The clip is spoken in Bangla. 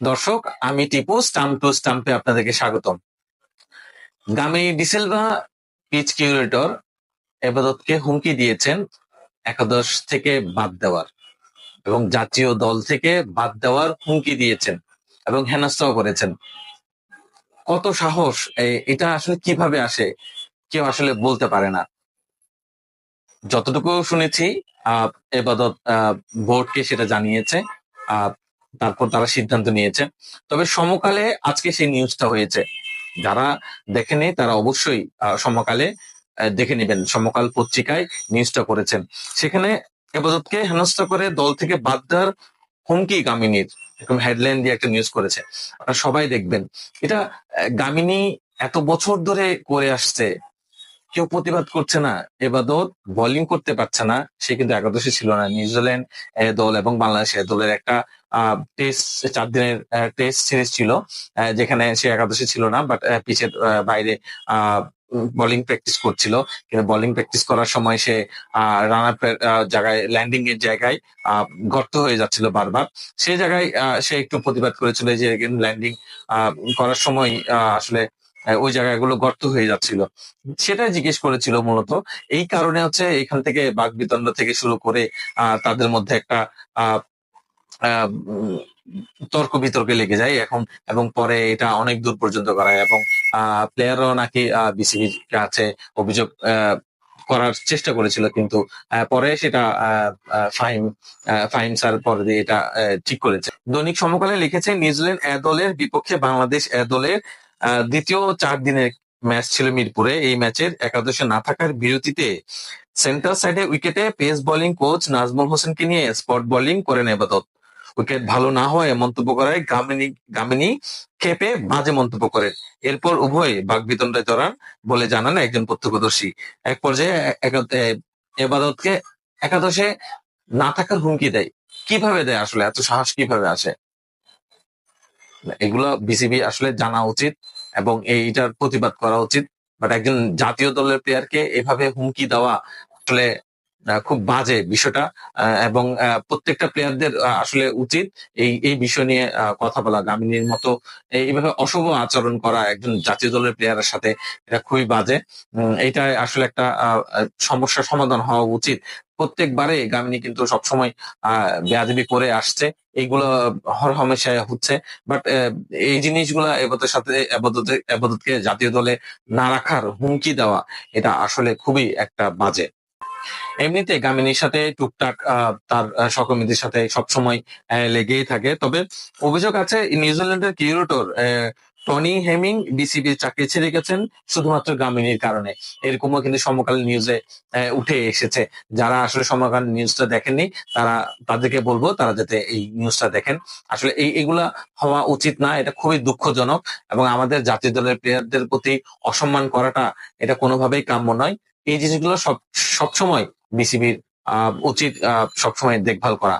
দর্শক আমি টিপু স্টাম্প টু স্টাম্পে আপনাদেরকে স্বাগতম। গামী ডিসেলভা পিচ কিউরেটর এবাদতকে হুমকি দিয়েছেন একাদশ থেকে বাদ দেওয়ার এবং জাতীয় দল থেকে বাদ দেওয়ার হুমকি দিয়েছেন এবং হেনস্থাও করেছেন। কত সাহস এটা আসলে কীভাবে আসে কেউ আসলে বলতে পারে না। যতটুকু শুনেছি আহ, এবাদত আহ, বোর্ডকে সেটা জানিয়েছে। আহ, তারপর তারা সিদ্ধান্ত নিয়েছে। তবে সমকালে আজকে সেই নিউজটা হয়েছে। যারা দেখেনি তারা অবশ্যই সমকালে দেখে নেবেন। সমকাল পত্রিকায় নিউজটা করেছেন। সেখানে এবাদতকে হেনস্থা করে দল থেকে বাদ দেওয়ার হুমকি গামিনীর, এরকম হেডলাইন দিয়ে একটা নিউজ করেছে। সবাই দেখবেন। এটা গামিনী এত বছর ধরে করে আসছে। কেউ প্রতিবাদ করছে না। এবাদত বোলিং করতে পারছে না। সে কিন্তু একাদশে ছিল না। নিউজিল্যান্ড দল এবং বাংলাদেশ দলের একটা টেস্ট চার দিনের টেস্ট সিরিজ ছিল যেখানে সে একাদশে ছিল না বাট পিচের বাইরে বোলিং প্র্যাকটিস করছিল। কিন্তু বোলিং প্র্যাকটিস করার সময় সে রান আপ জায়গায় ল্যান্ডিং এর জায়গায় গর্ত হয়ে যাচ্ছিল বারবার। সেই জায়গায় সে একটু প্রতিবাদ করেছিল যে ল্যান্ডিং করার সময় আসলে ওই জায়গাগুলো গর্ত হয়ে যাচ্ছিল। সেটাই জিজ্ঞেস করেছিল মূলত। এই কারণে হচ্ছে এখান থেকে বাঘ বিতণ্ড থেকে শুরু করে তাদের মধ্যে একটা তর্ক বিতর্কে লেগে যায় এখন এবং পরে এটা অনেক দূর পর্যন্ত করায় এবং প্লেয়াররাও নাকি বিসিবির কাছে অভিযোগ করার চেষ্টা করেছিল কিন্তু পরে সেটা ফাহিম ফাহিম স্যার পরে এটা ঠিক করেছে। দৈনিক সমকালে লিখেছে, নিউজিল্যান্ড এ দলের বিপক্ষে বাংলাদেশ এ দলের দ্বিতীয় চার দিনের ম্যাচ ছিল মিরপুরে। এই ম্যাচের একাদশে না থাকার বিরতিতে সেন্টার সাইডে উইকেটে পেস বোলিং কোচ নাজমুল হোসেনকে নিয়ে স্পট বোলিং করেন এবাদত উইকেট ভালো না হওয়ায় মন্তব্য করায় গামিনী গামিনী খেপে মাঝে মন্তব্য করেন এরপর উভয় বাগবিতণ্ডে জড়ান বলে জানান একজন প্রত্যক্ষদর্শী। এক পর্যায়ে এবাদতকে একাদশে না থাকার হুমকি দেয়। কীভাবে দেয় আসলে? এত সাহস কীভাবে আসে? এগুলো বিসিবি আসলে জানা উচিত এবং এইটার প্রতিবাদ করা উচিত। বাট একজন জাতীয় দলের প্লেয়ারকে এভাবে হুমকি দেওয়া আসলে খুব বাজে বিষয়টা এবং প্রত্যেকটা প্লেয়ারদের আসলে উচিত এই এই বিষয় নিয়ে কথা বলা। গামিনীর মতো এইভাবে অশুভ আচরণ করা একজন জাতীয় দলের প্লেয়ারের সাথে এটা খুবই বাজে। এটা আসলে একটা সমস্যার সমাধান হওয়া উচিত। প্রত্যেকবারে গামিনী কিন্তু সবসময়, আহ, বেয়াদবি করে আসছে। এইগুলো হর হামেশায় হচ্ছে। বাট এই জিনিসগুলো এবাদতের সাথে এবাদতকে জাতীয় দলে না রাখার হুমকি দেওয়া, এটা আসলে খুবই একটা বাজে। এমনিতে গামিনীর সাথে টুকটাক তার সহকর্মীদের সাথে সবসময় লেগেই থাকে। তবে অভিযোগ আছে, নিউজিল্যান্ডের কিউরেটর টনি হেমিং বিসিবির চাকরি ছেড়ে গেছেন শুধুমাত্র গামিনীর কারণে। এরকমও কিন্তু সমকালীন নিউজে উঠে এসেছে। যারা আসলে সমকালীন নিউজটা দেখেননি, তারা, তাদেরকে বলব তারা যাতে এই নিউজটা দেখেন। আসলে এই, এগুলা হওয়া উচিত না, এটা খুবই দুঃখজনক এবং আমাদের জাতীয় দলের প্লেয়ারদের প্রতি অসম্মান করাটা এটা কোনোভাবেই কাম্য নয়। এই জিনিসগুলো সব সবসময় বিসিবির উচিত সবসময় দেখভাল করা।